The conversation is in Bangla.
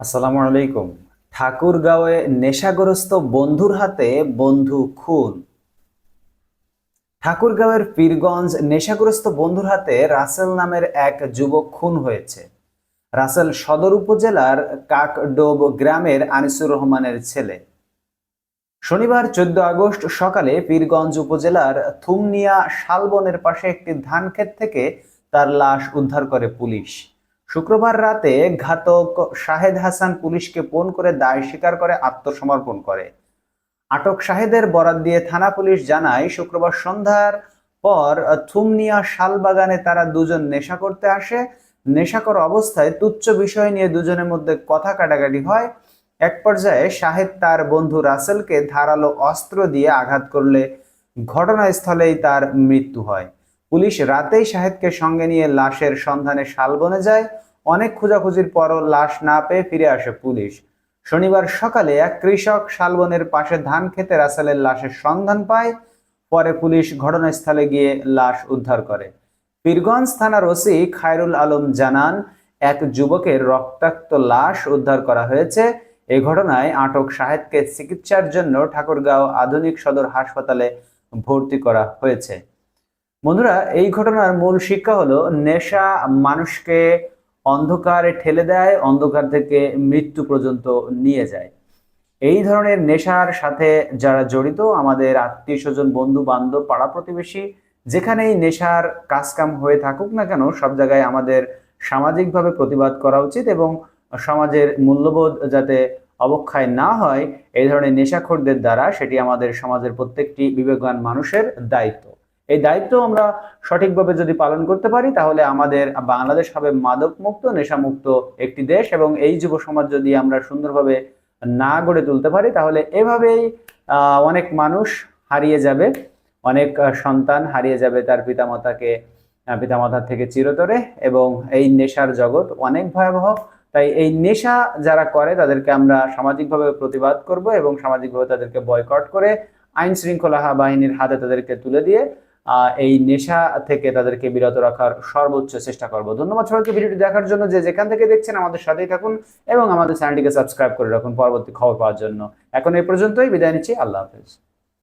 আসসালামু আলাইকুম। ঠাকুরগাঁওয়ে নেশাগ্রস্ত বন্ধুর হাতে বন্ধু খুন। ঠাকুরগাঁওয়ের পীরগঞ্জ নেশাগ্রস্ত বন্ধুর হাতে রাসেল নামের এক যুবক খুন হয়েছে। রাসেল সদর উপজেলার কাকডোব গ্রামের আনিসুর রহমানের ছেলে। শনিবার চোদ্দ আগস্ট সকালে পীরগঞ্জ উপজেলার থুমনিয়া শালবনের পাশে একটি ধান ক্ষেত থেকে তার লাশ উদ্ধার করে পুলিশ। শুক্রবার রাতে ঘাতক শাহেদ হাসান পুলিশকে ফোন করে দায় স্বীকার করে, আত্মসমর্পণ করে। আটক শাহেদের বরাত দিয়ে থানা পুলিশ জানায়, শুক্রবার সন্ধ্যার পর থুমনিয়া শালবাগানে তারা দুজন নেশা করতে আসে। নেশা নেশাকর অবস্থায় তুচ্ছ বিষয় নিয়ে দুজনের মধ্যে কথা কাটাকাটি হয়। এক পর্যায়ে শাহেদ তার বন্ধু রাসেলকে ধারালো অস্ত্র দিয়ে আঘাত করলে ঘটনাস্থলেই তার মৃত্যু হয়। পুলিশ রাতেই শাহেদকে সঙ্গে নিয়ে লাশের সন্ধানে শালবনে যায়। অনেক খোঁজাখুঁজির পরও লাশ না পেয়ে ফিরে আসে পুলিশ। শনিবার সকালে এক কৃষক শালবনের পাশে ধান খেতে রাসেলের লাশের সন্ধান পায়। পরে পুলিশ ঘটনাস্থলে গিয়ে লাশ উদ্ধার করে। পীরগঞ্জ থানার ওসি খায়রুল আলম জানান, এক যুবকের রক্তাক্ত লাশ উদ্ধার করা হয়েছে। এ ঘটনায় আটক শাহেদকে চিকিৎসার জন্য ঠাকুরগাঁও আধুনিক সদর হাসপাতালে ভর্তি করা হয়েছে। বন্ধুরা, এই ঘটনার মূল শিক্ষা হলো, নেশা মানুষকে অন্ধকারে ঠেলে দেয়, অন্ধকার থেকে মৃত্যু পর্যন্ত নিয়ে যায়। এই ধরনের নেশার সাথে যারা জড়িত, আমাদের আত্মীয় স্বজন বন্ধু বান্ধব পাড়া প্রতিবেশী, যেখানেই নেশার কাজকাম হয়ে থাকুক না কেন, সব জায়গায় আমাদের সামাজিকভাবে প্রতিবাদ করা উচিত এবং সমাজের মূল্যবোধ যাতে অবক্ষয় না হয়, এই ধরনের নেশাখোরদের দ্বারা সেটি আমাদের সমাজের প্রত্যেকটি বিবেকবান মানুষের দায়িত্ব। এই দায়িত্ব আমরা সঠিকভাবে যদি পালন করতে পারি, তাহলে আমাদের বাংলাদেশ হবে মাদক মুক্ত নেশা মুক্ত একটি দেশ এবং এই যুব সমাজ যদি আমরা সুন্দরভাবে না গড়ে তুলতে পারি, তাহলে এভাবেই অনেক মানুষ হারিয়ে যাবে, অনেক সন্তান হারিয়ে যাবে তার পিতামাতাকে পিতামাতার থেকে চিরতরে এবং এই নেশার জগৎ অনেক ভয়াবহ। তাই এই নেশা যারা করে, তাদেরকে আমরা সামাজিকভাবে প্রতিবাদ করব এবং সামাজিকভাবে তাদেরকে বয়কট করে আইন শৃঙ্খলা বাহিনীর হাতে তাদেরকে তুলে দিয়ে এই নেশা থেকে তাদেরকে বিরত রাখার সর্বোচ্চ চেষ্টা করব। ধন্যবাদ সবাইকে ভিডিওটি দেখার জন্য যে যেখান থেকে দেখছেন আমাদের সাথেই থাকুন এবং আমাদের চ্যানেলটিকে সাবস্ক্রাইব করে রাখুন। পরবর্তী খবর পাওয়ার জন্য। এখন এই পর্যন্তই, বিদায় নিচ্ছি। আল্লাহ হাফেজ।